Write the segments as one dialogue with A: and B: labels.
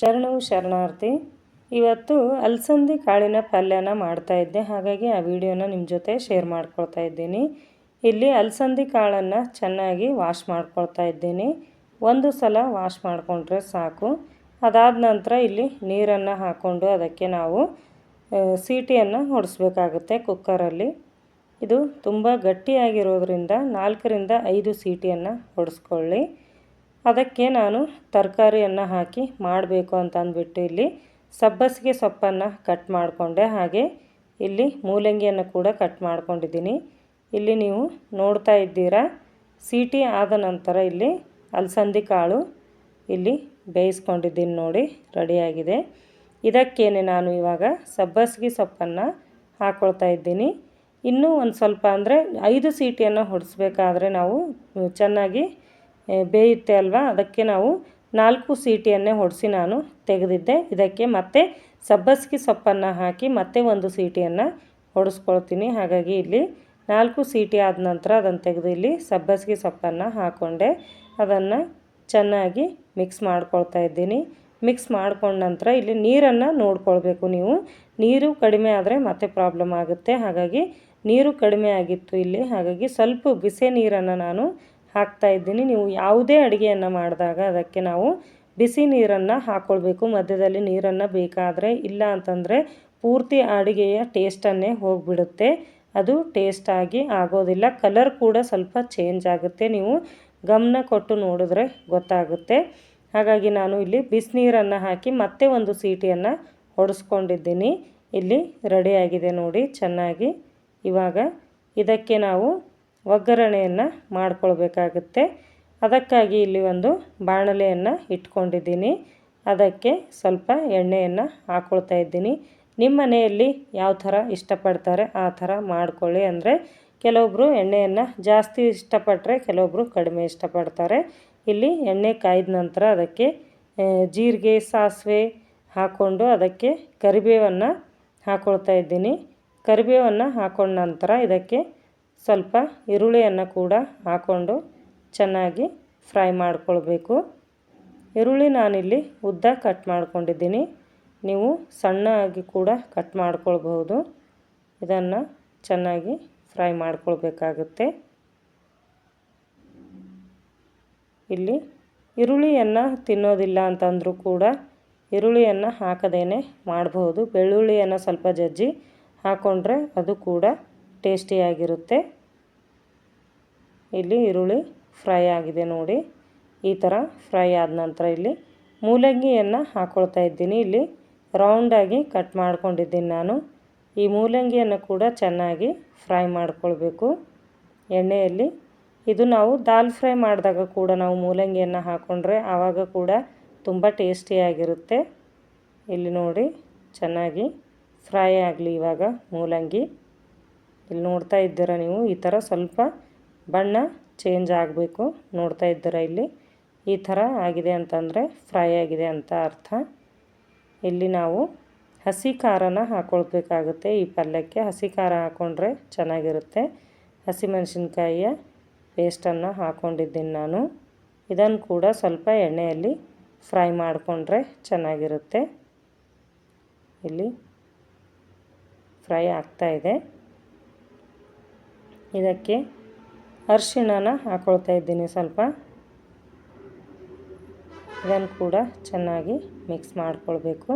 A: ಶರಣು ಶರಣಾರ್ಥಿ, ಇವತ್ತು ಅಲಸಂದಿ ಕಾಳಿನ ಪಲ್ಯನ ಮಾಡ್ತಾಯಿದ್ದೆ ಹಾಗಾಗಿ ಆ ವಿಡಿಯೋನ ನಿಮ್ಮ ಜೊತೆ ಶೇರ್ ಮಾಡ್ಕೊಳ್ತಾ ಇದ್ದೀನಿ. ಇಲ್ಲಿ ಅಲಸಂದಿ ಕಾಳನ್ನು ಚೆನ್ನಾಗಿ ವಾಶ್ ಮಾಡ್ಕೊಳ್ತಾ ಇದ್ದೀನಿ. ಒಂದು ಸಲ ವಾಶ್ ಮಾಡಿಕೊಂಡ್ರೆ ಸಾಕು. ಅದಾದ ನಂತರ ಇಲ್ಲಿ ನೀರನ್ನು ಹಾಕ್ಕೊಂಡು ಅದಕ್ಕೆ ನಾವು ಸೀಟಿಯನ್ನು ಹೊಡಿಸ್ಬೇಕಾಗುತ್ತೆ ಕುಕ್ಕರಲ್ಲಿ. ಇದು ತುಂಬ ಗಟ್ಟಿಯಾಗಿರೋದ್ರಿಂದ ನಾಲ್ಕರಿಂದ ಐದು ಸೀಟಿಯನ್ನು ಹೊಡೆಸ್ಕೊಳ್ಳಿ ಅದಕ್ಕೆ ನಾನು ತರಕಾರಿಯನ್ನು ಹಾಕಿ ಮಾಡಬೇಕು ಅಂತ ಅಂದ್ಬಿಟ್ಟು ಇಲ್ಲಿ ಸಬ್ಬಸಿಗೆ ಸೊಪ್ಪನ್ನು ಕಟ್ ಮಾಡಿಕೊಂಡೆ. ಹಾಗೆ ಇಲ್ಲಿ ಮೂಲಂಗಿಯನ್ನು ಕೂಡ ಕಟ್ ಮಾಡ್ಕೊಂಡಿದ್ದೀನಿ. ಇಲ್ಲಿ ನೀವು ನೋಡ್ತಾ ಇದ್ದೀರಾ, ಸೀಟಿ ಆದ ನಂತರ ಇಲ್ಲಿ ಅಲಸಂದಿ ಕಾಳು ಇಲ್ಲಿ ಬೇಯಿಸ್ಕೊಂಡಿದ್ದೀನಿ ನೋಡಿ, ರೆಡಿಯಾಗಿದೆ. ಇದಕ್ಕೇನೆ ನಾನು ಇವಾಗ ಸಬ್ಬಸಿಗೆ ಸೊಪ್ಪನ್ನು ಹಾಕ್ಕೊಳ್ತಾ ಇದ್ದೀನಿ. ಇನ್ನೂ ಒಂದು ಸ್ವಲ್ಪ ಅಂದರೆ ಐದು ಸೀಟಿಯನ್ನು ಹೊಡಿಸ್ಬೇಕಾದ್ರೆ ನಾವು ಚೆನ್ನಾಗಿ ಬೇಯುತ್ತೆ ಅಲ್ವಾ? ಅದಕ್ಕೆ ನಾವು ನಾಲ್ಕು ಸೀಟಿಯನ್ನೇ ಹೊಡೆಸಿ ನಾನು ತೆಗೆದಿದ್ದೆ. ಇದಕ್ಕೆ ಮತ್ತೆ ಸಬ್ಬಸಿಗೆ ಸೊಪ್ಪನ್ನು ಹಾಕಿ ಮತ್ತೆ ಒಂದು ಸೀಟಿಯನ್ನು ಹೊಡೆಸ್ಕೊಳ್ತೀನಿ. ಹಾಗಾಗಿ ಇಲ್ಲಿ ನಾಲ್ಕು ಸೀಟಿ ಆದ ನಂತರ ಅದನ್ನು ತೆಗೆದು ಇಲ್ಲಿ ಸಬ್ಬಸಿಗೆ ಸೊಪ್ಪನ್ನು ಹಾಕ್ಕೊಂಡೆ ಅದನ್ನು ಚೆನ್ನಾಗಿ ಮಿಕ್ಸ್ ಮಾಡ್ಕೊಳ್ತಾ ಇದ್ದೀನಿ. ಮಿಕ್ಸ್ ಮಾಡ್ಕೊಂಡ ನಂತರ ಇಲ್ಲಿ ನೀರನ್ನು ನೋಡ್ಕೊಳ್ಬೇಕು ನೀವು. ನೀರು ಕಡಿಮೆ ಆದರೆ ಮತ್ತೆ ಪ್ರಾಬ್ಲಮ್ ಆಗುತ್ತೆ. ಹಾಗಾಗಿ ನೀರು ಕಡಿಮೆ ಆಗಿತ್ತು ಇಲ್ಲಿ. ಹಾಗಾಗಿ ಸ್ವಲ್ಪ ಬಿಸಿ ನೀರನ್ನು ನಾನು ಹಾಕ್ತಾ ಇದ್ದೀನಿ. ನೀವು ಯಾವುದೇ ಅಡುಗೆಯನ್ನು ಮಾಡಿದಾಗ ಅದಕ್ಕೆ ನಾವು ಬಿಸಿ ನೀರನ್ನು ಹಾಕ್ಕೊಳ್ಬೇಕು ಮಧ್ಯದಲ್ಲಿ ನೀರನ್ನು ಬೇಕಾದರೆ ಇಲ್ಲ ಅಂತಂದರೆ ಪೂರ್ತಿ ಅಡುಗೆಯ ಟೇಸ್ಟನ್ನೇ ಹೋಗಿಬಿಡುತ್ತೆ. ಅದು ಟೇಸ್ಟಾಗಿ ಆಗೋದಿಲ್ಲ. ಕಲರ್ ಕೂಡ ಸ್ವಲ್ಪ ಚೇಂಜ್ ಆಗುತ್ತೆ. ನೀವು ಗಮನ ಕೊಟ್ಟು ನೋಡಿದ್ರೆ ಗೊತ್ತಾಗುತ್ತೆ. ಹಾಗಾಗಿ ನಾನು ಇಲ್ಲಿ ಬಿಸಿನೀರನ್ನು ಹಾಕಿ ಮತ್ತೆ ಒಂದು ಸೀಟಿಯನ್ನು ಹೊಡೆಸ್ಕೊಂಡಿದ್ದೀನಿ ಇಲ್ಲಿ ರೆಡಿಯಾಗಿದೆ ನೋಡಿ, ಚೆನ್ನಾಗಿ. ಇವಾಗ ಇದಕ್ಕೆ ನಾವು ಒಗ್ಗರಣೆಯನ್ನು ಮಾಡ್ಕೊಳ್ಬೇಕಾಗುತ್ತೆ. ಅದಕ್ಕಾಗಿ ಇಲ್ಲಿ ಒಂದು ಬಾಣಲೆಯನ್ನು ಇಟ್ಕೊಂಡಿದ್ದೀನಿ. ಅದಕ್ಕೆ ಸ್ವಲ್ಪ ಎಣ್ಣೆಯನ್ನು ಹಾಕ್ಕೊಳ್ತಾ ಇದ್ದೀನಿ. ನಿಮ್ಮ ಮನೆಯಲ್ಲಿ ಯಾವ ಥರ ಇಷ್ಟಪಡ್ತಾರೆ ಆ ಥರ ಮಾಡ್ಕೊಳ್ಳಿ ಅಂದರೆ ಕೆಲವೊಬ್ಬರು ಎಣ್ಣೆಯನ್ನು ಜಾಸ್ತಿ ಇಷ್ಟಪಟ್ಟರೆ ಕೆಲವೊಬ್ಬರು ಕಡಿಮೆ ಇಷ್ಟಪಡ್ತಾರೆ. ಇಲ್ಲಿ ಎಣ್ಣೆ ಕಾಯ್ದ ನಂತರ ಅದಕ್ಕೆ ಜೀರಿಗೆ, ಸಾಸಿವೆ ಹಾಕ್ಕೊಂಡು ಅದಕ್ಕೆ ಕರಿಬೇವನ್ನು ಹಾಕ್ಕೊಳ್ತಾ ಇದ್ದೀನಿ. ಕರಿಬೇವನ್ನು ಹಾಕೊಂಡ ನಂತರ ಇದಕ್ಕೆ ಸ್ವಲ್ಪ ಈರುಳ್ಳಿಯನ್ನು ಕೂಡ ಹಾಕ್ಕೊಂಡು ಚೆನ್ನಾಗಿ ಫ್ರೈ ಮಾಡಿಕೊಳ್ಬೇಕು. ಈರುಳ್ಳಿ ನಾನಿಲ್ಲಿ ಉದ್ದ ಕಟ್ ಮಾಡ್ಕೊಂಡಿದ್ದೀನಿ. ನೀವು ಸಣ್ಣಾಗಿ ಕೂಡ ಕಟ್ ಮಾಡ್ಕೊಳ್ಬಹುದು. ಇದನ್ನು ಚೆನ್ನಾಗಿ ಫ್ರೈ ಮಾಡ್ಕೊಳ್ಬೇಕಾಗುತ್ತೆ. ಇಲ್ಲಿ ಈರುಳ್ಳಿಯನ್ನು ತಿನ್ನೋದಿಲ್ಲ ಅಂತಂದರೂ ಕೂಡ ಈರುಳ್ಳಿಯನ್ನು ಹಾಕದೇನೆ ಮಾಡಬಹುದು. ಬೆಳ್ಳುಳ್ಳಿಯನ್ನು ಸ್ವಲ್ಪ ಜಜ್ಜಿ ಹಾಕ್ಕೊಂಡ್ರೆ ಅದು ಕೂಡ ಟೇಸ್ಟಿಯಾಗಿರುತ್ತೆ ಇಲ್ಲಿ ಈರುಳ್ಳಿ ಫ್ರೈ ಆಗಿದೆ ನೋಡಿ. ಈ ಥರ ಫ್ರೈ ಆದ ನಂತರ ಇಲ್ಲಿ ಮೂಲಂಗಿಯನ್ನು ಹಾಕ್ಕೊಳ್ತಾ ಇದ್ದೀನಿ. ಇಲ್ಲಿ ರೌಂಡಾಗಿ ಕಟ್ ಮಾಡ್ಕೊಂಡಿದ್ದೀನಿ ನಾನು. ಈ ಮೂಲಂಗಿಯನ್ನು ಕೂಡ ಚೆನ್ನಾಗಿ ಫ್ರೈ ಮಾಡ್ಕೊಳ್ಬೇಕು. ಎಣ್ಣೆಯಲ್ಲಿ ಇದು ನಾವು ದಾಲ್ ಫ್ರೈ ಮಾಡಿದಾಗ ಕೂಡ ನಾವು ಮೂಲಂಗಿಯನ್ನು ಹಾಕ್ಕೊಂಡ್ರೆ ಆವಾಗ ಕೂಡ ತುಂಬ ಟೇಸ್ಟಿಯಾಗಿರುತ್ತೆ ಇಲ್ಲಿ ನೋಡಿ ಚೆನ್ನಾಗಿ ಫ್ರೈ ಆಗಲಿ ಇವಾಗ ಮೂಲಂಗಿ. ಇಲ್ಲಿ ನೋಡ್ತಾ ಇದ್ದೀರಾ ನೀವು? ಈ ಥರ ಸ್ವಲ್ಪ ಬಣ್ಣ ಚೇಂಜ್ ಆಗಬೇಕು. ನೋಡ್ತಾ ಇದ್ದೀರಾ ಇಲ್ಲಿ? ಈ ಥರ ಆಗಿದೆ ಅಂತಂದರೆ ಫ್ರೈ ಆಗಿದೆ ಅಂತ ಅರ್ಥ. ಇಲ್ಲಿ ನಾವು ಹಸಿ ಖಾರನ ಹಾಕ್ಕೊಳ್ಬೇಕಾಗುತ್ತೆ ಈ ಪಲ್ಯಕ್ಕೆ. ಹಸಿ ಖಾರ ಹಾಕ್ಕೊಂಡ್ರೆ ಚೆನ್ನಾಗಿರುತ್ತೆ. ಹಸಿಮೆಣಸಿನ್ಕಾಯಿಯ ಪೇಸ್ಟನ್ನು ಹಾಕ್ಕೊಂಡಿದ್ದೀನಿ ನಾನು. ಇದನ್ನು ಕೂಡ ಸ್ವಲ್ಪ ಎಣ್ಣೆಯಲ್ಲಿ ಫ್ರೈ ಮಾಡಿಕೊಂಡ್ರೆ ಚೆನ್ನಾಗಿರುತ್ತೆ. ಇಲ್ಲಿ ಫ್ರೈ ಆಗ್ತಾಯಿದೆ ಇದಕ್ಕೆ ಅರಿಶಿಣನ ಹಾಕ್ಕೊಳ್ತಾ ಇದ್ದೀನಿ ಸ್ವಲ್ಪ. ಇದನ್ನು ಕೂಡ ಚೆನ್ನಾಗಿ ಮಿಕ್ಸ್ ಮಾಡಿಕೊಳ್ಬೇಕು.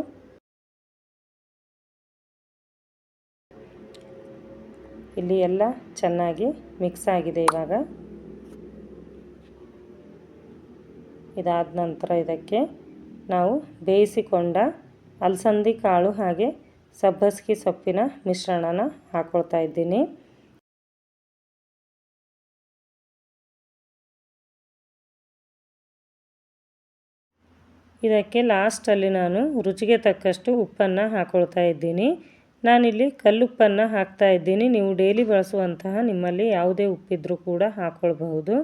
A: ಇಲ್ಲಿ ಎಲ್ಲ ಚೆನ್ನಾಗಿ ಮಿಕ್ಸ್ ಆಗಿದೆ ಇವಾಗ. ಇದಾದ ನಂತರ ಇದಕ್ಕೆ ನಾವು ಬೇಯಿಸಿಕೊಂಡ ಅಲಸಂದಿ ಕಾಳು ಹಾಗೆ ಸಬ್ಬಸಿಗೆ ಸೊಪ್ಪಿನ ಮಿಶ್ರಣನ ಹಾಕ್ಕೊಳ್ತಾ ಇದ್ದೀನಿ. ಇದಕ್ಕೆ ಲಾಸ್ಟಲ್ಲಿ ನಾನು ರುಚಿಗೆ ತಕ್ಕಷ್ಟು ಉಪ್ಪನ್ನು ಹಾಕ್ಕೊಳ್ತಾ ಇದ್ದೀನಿ. ನಾನಿಲ್ಲಿ ಕಲ್ಲುಪ್ಪನ್ನು ಹಾಕ್ತಾ ಇದ್ದೀನಿ. ನೀವು ಡೈಲಿ ಬಳಸುವಂತಹ ನಿಮ್ಮಲ್ಲಿ ಯಾವುದೇ ಉಪ್ಪಿದ್ರೂ ಕೂಡ ಹಾಕ್ಕೊಳ್ಬಹುದು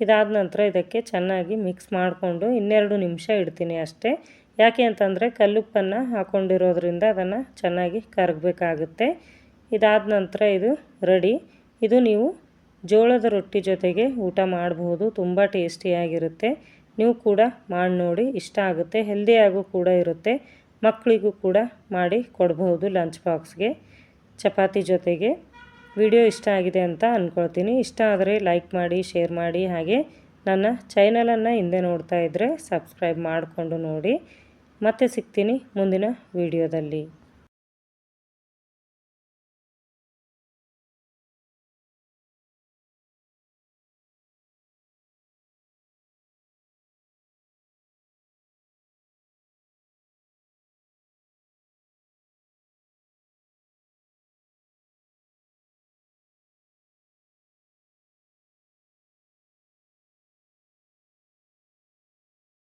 A: ಇದಾದ ನಂತರ ಇದಕ್ಕೆ ಚೆನ್ನಾಗಿ ಮಿಕ್ಸ್ ಮಾಡಿಕೊಂಡು ಇನ್ನೆರಡು ನಿಮಿಷ ಇಡ್ತೀನಿ ಅಷ್ಟೇ. ಯಾಕೆ ಅಂತಂದರೆ ಕಲ್ಲುಪ್ಪನ್ನು ಹಾಕ್ಕೊಂಡಿರೋದ್ರಿಂದ ಅದನ್ನು ಚೆನ್ನಾಗಿ ಕರಗಬೇಕಾಗುತ್ತೆ. ಇದಾದ ನಂತರ ಇದು ರೆಡಿ. ಇದು ನೀವು ಜೋಳದ ರೊಟ್ಟಿ ಜೊತೆಗೆ ಊಟ ಮಾಡಬಹುದು. ತುಂಬ ಟೇಸ್ಟಿಯಾಗಿರುತ್ತೆ. ನೀವು ಕೂಡ ಮಾಡಿ ನೋಡಿ, ಇಷ್ಟ ಆಗುತ್ತೆ ಹೆಲ್ದಿಯಾಗೂ ಕೂಡ ಇರುತ್ತೆ. ಮಕ್ಕಳಿಗೂ ಕೂಡ ಮಾಡಿ ಕೊಡ್ಬೋದು ಲಂಚ್ ಬಾಕ್ಸ್ಗೆ ಚಪಾತಿ ಜೊತೆಗೆ ವಿಡಿಯೋ ಇಷ್ಟ ಆಗಿದೆ ಅಂತ ಅಂದ್ಕೊಳ್ತೀನಿ ಇಷ್ಟ ಆದರೆ ಲೈಕ್ ಮಾಡಿ ಶೇರ್ ಮಾಡಿ, ಹಾಗೆ ನನ್ನ ಚಾನಲನ್ನು ಹಿಂದೆ ನೋಡ್ತಾ ಇದ್ದರೆ ಸಬ್ಸ್ಕ್ರೈಬ್ ಮಾಡಿಕೊಂಡು ನೋಡಿ. ಮತ್ತೆ ಸಿಗ್ತೀನಿ ಮುಂದಿನ ವಿಡಿಯೋದಲ್ಲಿ